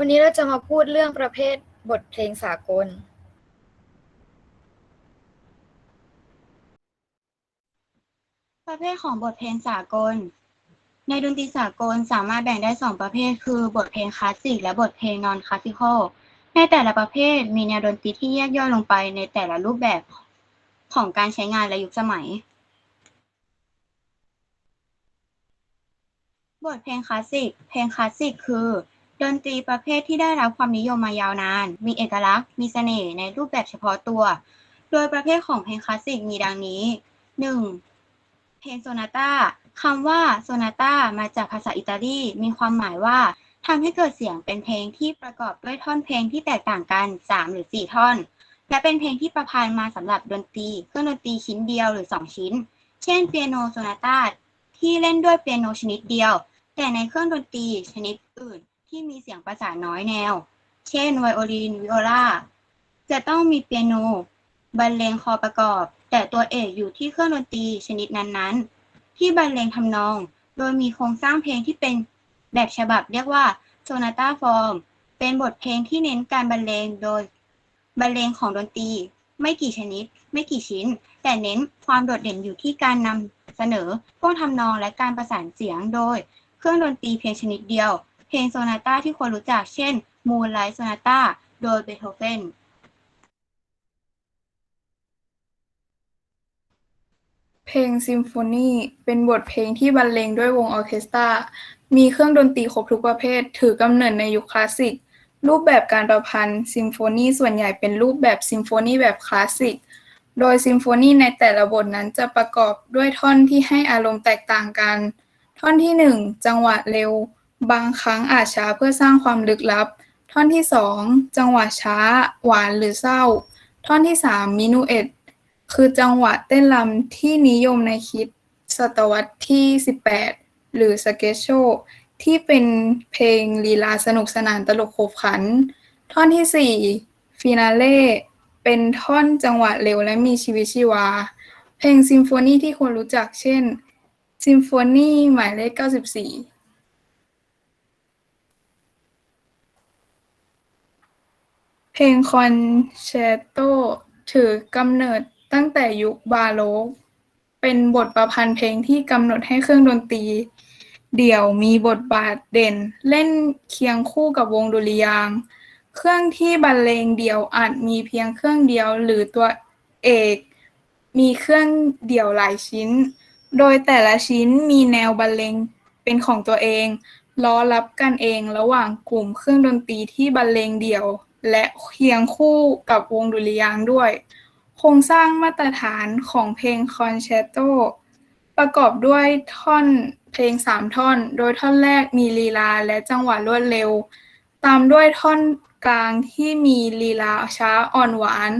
วันนี้เราจะมาพูดเรื่องประเภทบทเพลงสากล ประเภทของบทเพลงสากล ในดนตรีสากลสามารถแบ่งได้สองประเภท คือบทเพลงคลาสสิกและบทเพลงนอนคลาสสิคอลในแต่ละประเภทมีแนวดนตรีที่แยกย่อยลงไปในแต่ละรูปแบบของการใช้งานและยุคสมัย บทเพลงคลาสสิก เพลงคลาสสิกคือ ดนตรีประเภทที่ได้รับความนิยมมายาวนาน มีเอกลักษณ์ มีเสน่ห์ในรูปแบบเฉพาะตัว โดยประเภทของเพลงคลาสสิกมีดังนี้ 1. เพลงโซนาต้าคำว่าโซนาต้ามาจากภาษาอิตาลี มีความหมายว่าทำให้เกิดเสียงเป็นเพลงที่ประกอบด้วยท่อนเพลงที่แตกต่างกัน 3 หรือ 4 ท่อน และเป็นเพลงที่ประพันธ์มาสำหรับดนตรีเครื่องดนตรีชิ้นเดียวหรือ 2 ชิ้น เช่นเปียโนโซนาต้าที่เล่นด้วยเปียโนชนิดเดียว แต่ในเครื่องดนตรีชนิดอื่น ที่มีเสียงประสานน้อยแนว เช่น ไวโอลิน วิโอลา จะต้องมีเปียโน บรรเลงคอประกอบ แต่ตัวเอกอยู่ที่เครื่องดนตรีชนิดนั้นๆ ที่บรรเลงทำนอง โดยมีโครงสร้างเพลงที่เป็นแบบฉบับเรียกว่าโซนาต้าฟอร์ม เป็นบทเพลงที่เน้นการบรรเลงโดยบรรเลงของดนตรี ไม่กี่ชนิด ไม่กี่ชิ้น แต่เน้นความโดดเด่นอยู่ที่การนำเสนอท่วงทำนองและการประสานเสียงโดย เครื่องดนตรีเพียงชนิดเดียว เพลงโซนาต้าที่ควรรู้จักเช่น Moonlight Sonata โดยเบโธเฟนเพลงซิมโฟนีเป็นบทเพลงที่บรรเลงด้วยวงออเคสตรา มีเครื่องดนตรีครบทุกประเภท ถือกำเนิดในยุคคลาสสิก รูปแบบการประพันธ์ซิมโฟนีส่วนใหญ่เป็นรูปแบบซิมโฟนีแบบคลาสสิก โดยซิมโฟนีในแต่ละบทนั้นจะประกอบด้วยท่อนที่ให้อารมณ์แตกต่างกัน ท่อนที่หนึ่งจังหวะเร็ว บางครั้งอาจช้าเพื่อสร้างความลึกลับ ท่อนที่สองจังหวะช้า หวานหรือเศร้า ท่อนที่สามมินูเอตคือจังหวะเต้นรำที่นิยมในคิดศตวรรษที่ 18 หรือสเกชโชที่เป็นเพลงลีลาสนุกสนานตลกขบขัน ท่อนที่ 4 ฟินาเล่เป็นท่อนจังหวะเร็วและมีชีวิตชีวา เพลงซิมโฟนีที่ควรรู้จักเช่นซิมโฟนีหมายเลข 94 เพลงคอนแชร์โตถือกำเนิดตั้งแต่ยุคบาโรก เป็นบทประพันธ์เพลงที่กำหนดให้เครื่องดนตรี เดี่ยวมีบทบาทเด่น เล่นเคียงคู่กับวงดุริยาง เครื่องที่บรรเลงเดี่ยวอาจมีเพียงเครื่องเดียวหรือตัวเอก มีเครื่องเดี่ยวหลายชิ้น โดยแต่ละชิ้นมีแนวบรรเลงเป็นของตัวเอง ล้อรับกันเองระหว่างกลุ่มเครื่องดนตรีที่บรรเลงเดี่ยว และเคียงคู่กับวงดุริยางค์ด้วย โครงสร้างมาตรฐานของเพลงคอนแชร์โต ประกอบด้วยท่อนเพลงสามท่อน โดยท่อนแรกมีลีลาและจังหวะรวดเร็ว ตามด้วยท่อนกลางที่มีลีลาช้าอ่อนหวาน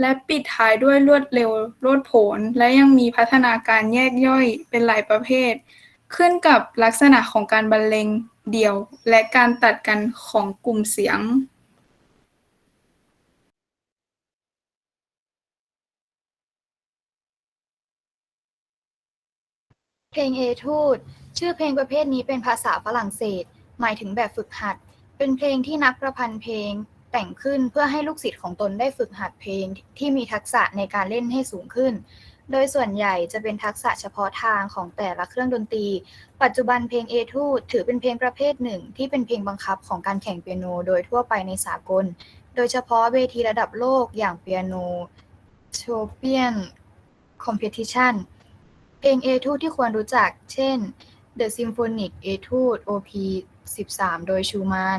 และปิดท้ายด้วยรวดเร็วโลดโผน และยังมีพัฒนาการแยกย่อยเป็นหลายประเภท ขึ้นกับลักษณะของการบรรเลงเดี่ยว และการตัดกันของกลุ่มเสียง เพลงเอทูดชื่อเพลงประเภทนี้เป็นภาษาฝรั่งเศส หมายถึงแบบฝึกหัด เป็นเพลงที่นักประพันธ์เพลงแต่งขึ้นเพื่อให้ลูกศิษย์ของตนได้ฝึกหัดเพลงที่มีทักษะในการเล่นให้สูงขึ้น โดยส่วนใหญ่จะเป็นทักษะเฉพาะทางของแต่ละเครื่องดนตรี ปัจจุบันเพลงเอทูดถือเป็นเพลงประเภทหนึ่ง ที่เป็นเพลงบังคับของการแข่งเปียโนโดยทั่วไปในสากล โดยเฉพาะเวทีระดับโลกอย่างเปียโนโชเปียนคอมเพติชันเพล งเอทูที่ควรรู้จัก เช่น The Symphonic Etude OP 13 โดยชูมาน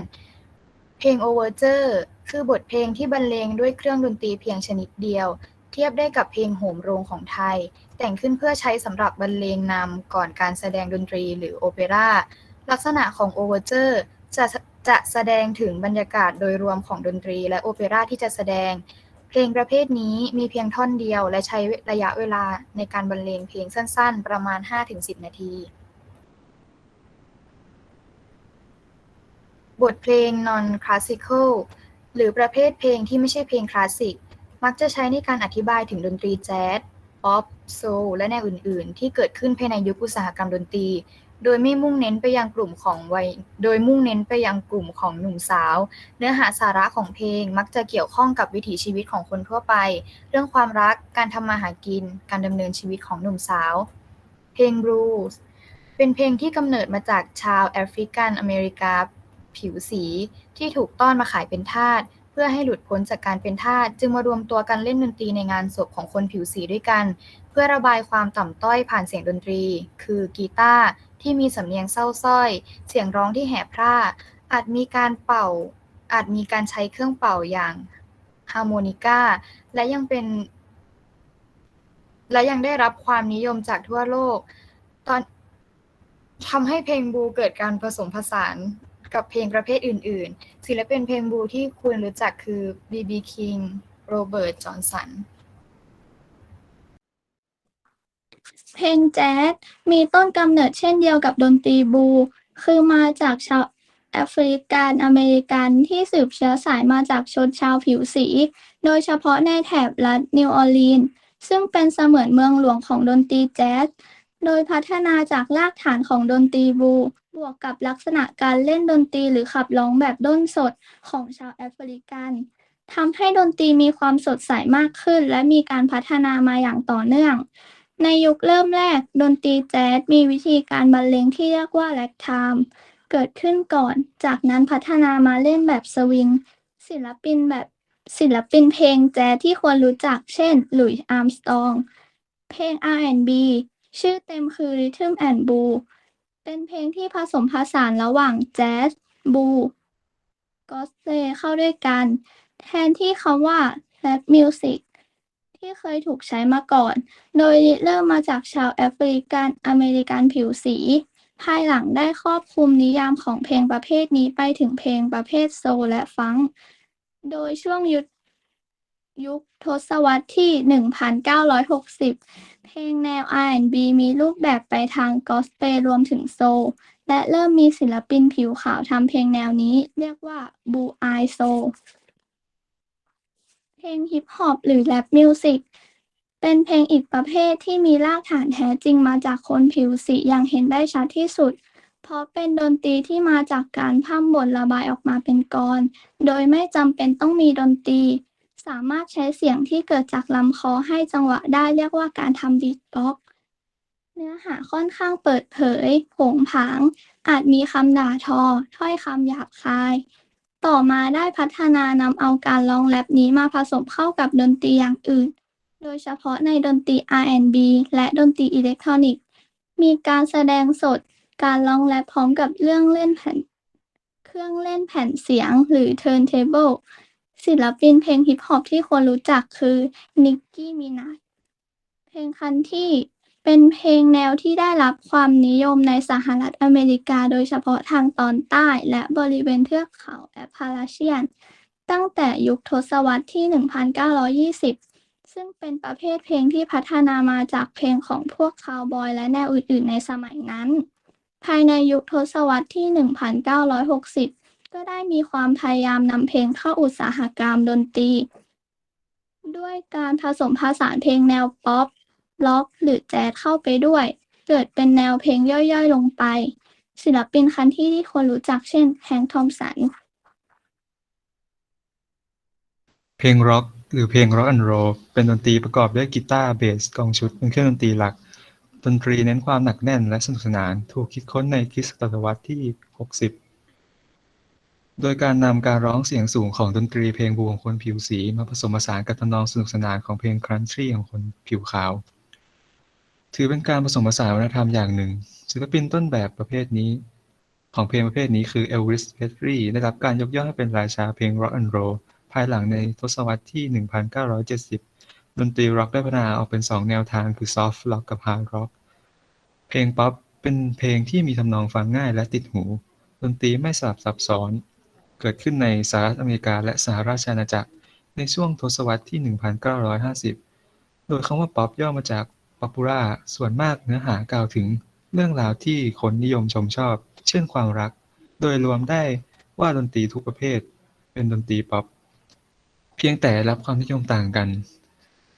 เพลง Overture คือบทเพลงที่บรรเลงด้วยเครื่องดนตรีเพียงชนิดเดียว เทียบได้กับเพลงโหมโรงของไทย แต่งขึ้นเพื่อใช้สำหรับบรรเลงนำก่อนการแสดงดนตรีหรือโอเปร่า ลักษณะของ Overture จะจะแสดงถึงบรรยากาศโดยรวมของดนตรีและโอเปร่าที่จะแสดง เพลงประเภทนี้มีเพียงท่อนเดียว และใช้ระยะเวลาในการบรรเลงเพลงสั้นๆ ประมาณ 5-10 นาที บทเพลง non-classical หรือประเภทเพลงที่ไม่ใช่เพลงคลาสสิก มักจะใช้ในการอธิบายถึงดนตรีแจ๊ส ป๊อป โซล และแนวอื่น ๆ ที่เกิดขึ้นภายในยุคอุตสาหกรรมดนตรี โดยไม่มุ่งเน้นไปยังกลุ่มของวัย โดยมุ่งเน้นไปยังกลุ่มของหนุ่มสาว เนื้อหาสาระของเพลงมักจะเกี่ยวข้องกับวิถีชีวิตของคนทั่วไป เรื่องความรัก การทำมาหากิน การดำเนินชีวิตของหนุ่มสาว เพลงบลูส์เป็นเพลงที่กำเนิดมาจากชาวแอฟริกันอเมริกา ผิวสีที่ถูกต้อนมาขายเป็นทาสเพื่อให้หลุดพ้นจากการเป็นทาสจึงมารวมตัวกันเล่นดนตรีในงานศพของคนผิวสีด้วยกัน พื่อระบายความต่ำต้อยผ่านเสียงดนตรี คือกีตาร์ที่มีสำเนียงเศร้าสร้อย เสียงร้องที่แหบพร่า อาจมีการเป่า อาจมีการใช้เครื่องเป่าอย่างฮาร์โมนิกาและยังเป็น และยังได้รับความนิยมจากทั่วโลก ตอนทำให้เพลงบลูเกิดการผสมผสานกับเพลงประเภทอื่น ๆ ศิลปินเพลงบลูที่คุณรู้จักคือ B.B. King โรเบิร์ต จอห์นสัน เพลงแจ๊สมีต้นกำเนิดเช่นเดียวกับดนตรีบู คือมาจากชาวแอฟริกันอเมริกันที่สืบเชื้อสายมาจากชนชาวผิวสี โดยเฉพาะในแถบรัฐนิวออร์ลีนซึ่งเป็นเสมือนเมืองหลวงของดนตรีแจ๊ส โดยพัฒนาจากรากฐานของดนตรีบู บวกกับลักษณะการเล่นดนตรีหรือขับร้องแบบด้นสดของชาวแอฟริกันทำให้ดนตรีมีความสดใสมากขึ้น และมีการพัฒนามาอย่างต่อเนื่อง ในยุคเริ่มแรก ดนตรีแจ๊สมีวิธีการบรรเลงที่เรียกว่าแร็กไทม์เกิดขึ้นก่อน จากนั้นพัฒนามาเล่นแบบสวิง ศิลปินแบบศิลปินเพลงแจ๊สที่ควรรู้จัก เช่น หลุยส์อาร์มสตรอง เพลง R&B ชื่อเต็มคือ Rhythm and Blues เป็นเพลงที่ผสมผสานระหว่างแจ๊สบูกอสเปลเข้าด้วยกัน แทนที่คำว่าแรปมิวสิก ที่เคยถูกใช้มาก่อน โดยริเริ่มมาจากชาวแอฟริกันอเมริกันผิวสี ภายหลังได้ครอบคลุมนิยามของเพลงประเภทนี้ไปถึงเพลงประเภทโซลและฟังโดยช่วงยุคยุคทศวรรษที่ 1960 เพลงแนว R&B มีรูปแบบไปทางกอสเปลรวมถึงโซล และเริ่มมีศิลปินผิวขาวทำเพลงแนวนี้ เรียกว่าบูไอโซเพล งฮิปฮอปหรือแรปมิวสิกเป็นเพลงอีกประเภทที่มีรากฐานแท้จริงมาจากคนผิวสีอย่างเห็นได้ชัดที่สุด เพราะเป็นดนตรีที่มาจากการพร่ำบ่นระบายออกมาเป็นกลอนโดยไม่จำเป็นต้องมีดนตรี สามารถใช้เสียงที่เกิดจากลำคอให้จังหวะได้เรียกว่าการทำบีทบ็อกเนื้อหาค่อนข้างเปิดเผยโผงผาง อาจมีคำด่าทอ ถ้อยคำหยาบคาย ต่อมาได้พัฒนานำเอาการร้องแรปนี้มาผสมเข้ากับดนตรีอย่างอื่น โดยเฉพาะในดนตรี R&B และดนตรีอิเล็กทรอนิกส์ มีการแสดงสด การร้องแรปพร้อมกับเรื่องเล่นแผ่น เครื่องเล่นแผ่นเสียงหรือ turntable ศิลปินเพลงฮิปฮอปที่ควรรู้จักคือนิกกี้มินาเพลงคันที่ เป็นเพลงแนวที่ได้รับความนิยมในสหรัฐอเมริกา โดยเฉพาะทางตอนใต้และบริเวณเทือกเขาแอปพาราเชียน ตั้งแต่ยุคทศวรรษที่ 1920 ซึ่งเป็นประเภทเพลงที่พัฒนามาจากเพลงของพวกคาวบอยและแนวอื่นๆ ในสมัยนั้น ภายในยุคทศวรรษที่ 1960 ก็ได้มีความพยายามนำเพลงเข้าอุตสาหกรรมดนตรี ด้วยการผสมผสานเพลงแนวป๊อป ล็อกหรือแจ๊สเข้าไปด้วย เกิดเป็นแนวเพลงย่อยๆลงไป ศิลปินคันที่ที่คนรู้จักเช่นแฮงค์ทอมสัน เพลงร็อกหรือเพลงร็อกแอนด์โรเป็นดนตรีประกอบด้วยกีตาร์เบสกองชุดเป็นเครื่องดนตรีหลัก ดนตรีเน้นความหนักแน่นและสนุกสนาน ถูกคิดค้นในคริสตศตวรรษที่ 60 โดยการนำการร้องเสียงสูงของดนตรีเพลงบูของคนผิวสี มาผสมผสานกับทำนองสนุกสนานของเพลงครันทรีของคนผิวขาว ถือเป็นการผสมผสานวัฒนธรรมอย่างหนึ่ง ศิลปินต้นแบบประเภทนี้ ของเพลงประเภทนี้คือเอลวิสเพสรีได้รับการยกย่องให้เป็นราชาเพลงร็อกแอนด์โรลภายหลังในทศวรรษที่ 1970 ดนตรีร็อกได้พัฒนาออกเป็น 2 แนวทางคือซอฟต์ร็อกกับฮาร์ดร็อกเพลงป๊อปเป็นเพลงที่มีทำนองฟังง่ายและติดหู ดนตรีไม่สลับซับซ้อน เกิดขึ้นในสหรัฐอเมริกาและสหราชอาณาจักร ในช่วงทศวรรษที่ 1950 โดยคำว่าป๊อปย่อมาจาก ป๊อปปูล่าส่วนมากเนื้อหากล่าวถึงเรื่องราวที่คนนิยมชมชอบ เช่นความรัก โดยรวมได้ว่าดนตรีทุกประเภท เป็นดนตรีป๊อป เพียงแต่รับความนิยมต่างกัน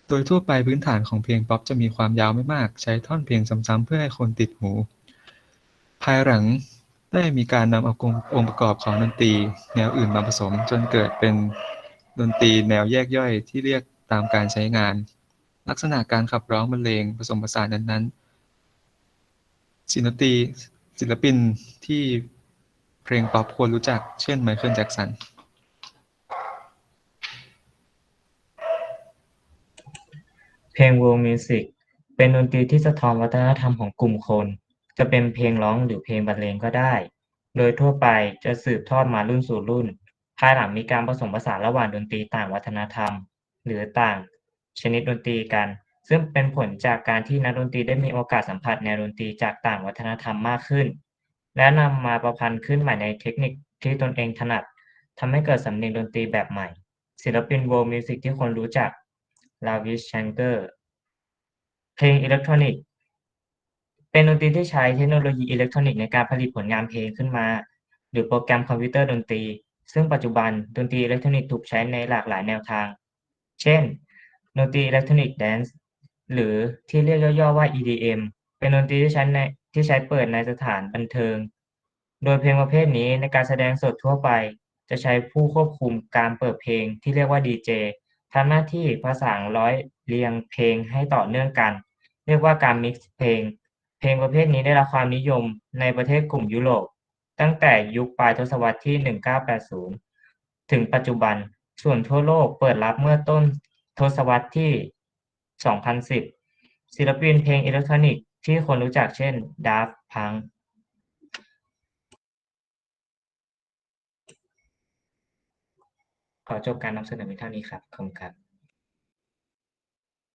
โดยทั่วไปพื้นฐานของเพลงป๊อปจะมีความยาวไม่มาก ใช้ท่อนเพลงซ้ำๆเพื่อให้คนติดหู ภายหลังได้มีการนำเอาองค์ประกอบของดนตรี แนวอื่นมาผสมจนเกิดเป็นดนตรีแนวแยกย่อยที่เรียกตามการใช้งาน ลักษณะการขับร้องบรรเลงผสมผสานนั้นๆศิลปีศิลปินที่เพลงป๊อปควรรู้จัก เช่นไมเคิลแจ็กสันเพลง World Music เป็นดนตรีที่สะท้อนวัฒนธรรมของกลุ่มคน จะเป็นเพลงร้องหรือเพลงบรรเลงก็ได้ โดยทั่วไปจะสืบทอดมารุ่นสู่รุ่น ภายหลังมีการผสมผสานระหว่างดนตรีต่างวัฒนธรรม หรือต่าง ชนิดดนตรีกัน ซึ่งเป็นผลจากการที่นักดนตรีได้มีโอกาสสัมผัสแนวดนตรีจากต่างวัฒนธรรมมากขึ้น และนำมาประพันธ์ขึ้นใหม่ในเทคนิคที่ตนเองถนัดทำให้เกิดสำเนียงดนตรีแบบใหม่ ศิลปิน World Music ที่คนรู้จัก Lavish Shankar เพลงอิเล็กทรอนิกส์เป็นดนตรีที่ใช้เทคโนโลยีอิเล็กทรอนิกส์ในการผลิตผลงานเพลงขึ้นมา หรือโปรแกรมคอมพิวเตอร์ดนตรี ซึ่งปัจจุบันดนตรีอิเล็กทรอนิกส์ถูกใช้ในหลากหลายแนวทาง เช่น ดนตรีอิเล็กทรอนิกส์แดนซ์หรือที่เรียกย่อๆว่า EDM เป็นดนตรีที่ใช้ในที่ใช้เปิดในสถานบันเทิง โดยเพลงประเภทนี้ในการแสดงสดทั่วไป จะใช้ผู้ควบคุมการเปิดเพลงที่เรียกว่าดีเจทำหน้าที่ประสานร้อยเรียงเพลงให้ต่อเนื่องกัน เรียกว่าการมิกซ์เพลง เพลงประเภทนี้ได้รับความนิยมในประเทศกลุ่มยุโรป ตั้งแต่ยุคปลายทศวรรษที่ 1980 ถึงปัจจุบัน ส่วนทั่วโลกเปิดรับเมื่อต้น ทศวรรษที่ 2010 ศิลปินเพลงอิเล็กทรอนิกส์ที่คนรู้จักเช่นดาฟพังขอจบการนำเสนอเพียงเท่านี้ครับขอบคุณครับ